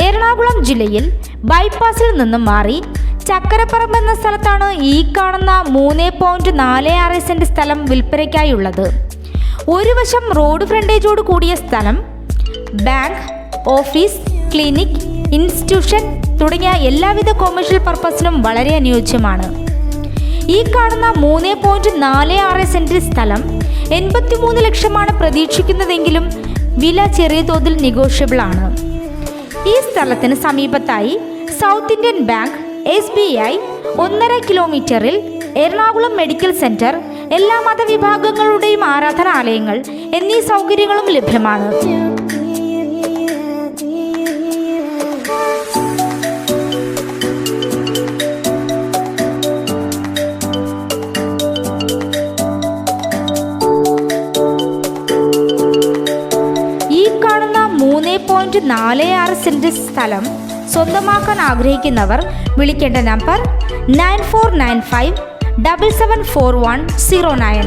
എറണാകുളം ജില്ലയിൽ ബൈപ്പാസിൽ നിന്നും മാറി ചക്കരപ്പറമ്പ് എന്ന സ്ഥലത്താണ് ഈ കാണുന്ന മൂന്ന് പോയിന്റ് നാല് ആറ് സെന്റ് സ്ഥലം വിൽപ്പനയ്ക്കായുള്ളത്. ഒരു വശം റോഡ് ഫ്രണ്ടേജോട് കൂടിയ സ്ഥലം ബാങ്ക് ഓഫീസ് ക്ലിനിക് ഇൻസ്റ്റിറ്റ്യൂഷൻ തുടങ്ങിയ എല്ലാവിധ കൊമേഴ്ഷ്യൽ പർപ്പസിനും വളരെ അനുയോജ്യമാണ്. ഈ കാണുന്ന മൂന്ന് പോയിന്റ് നാല് ആറ് സെന്റ് സ്ഥലം എൺപത്തിമൂന്ന് ലക്ഷമാണ് പ്രതീക്ഷിക്കുന്നതെങ്കിലും വില ചെറിയ തോതിൽ നെഗോഷ്യബിൾ ആണ്. ഈ സ്ഥലത്തിന് സമീപത്തായി South Indian Bank S B I ഒന്നര കിലോമീറ്ററിൽ എറണാകുളം മെഡിക്കൽ സെന്റർ എല്ലാ മതവിഭാഗങ്ങളുടെയും ആരാധനാലയങ്ങൾ എന്നീ സൗകര്യങ്ങളും ലഭ്യമാണ്. ഈ കാണുന്ന മൂന്ന് പോയിന്റ് നാല് ആറ് സെന്റ് സ്ഥലം സ്വന്തമാക്കാൻ ആഗ്രഹിക്കുന്നവർ വിളിക്കേണ്ട number nine four nine five double seven four one zero nine.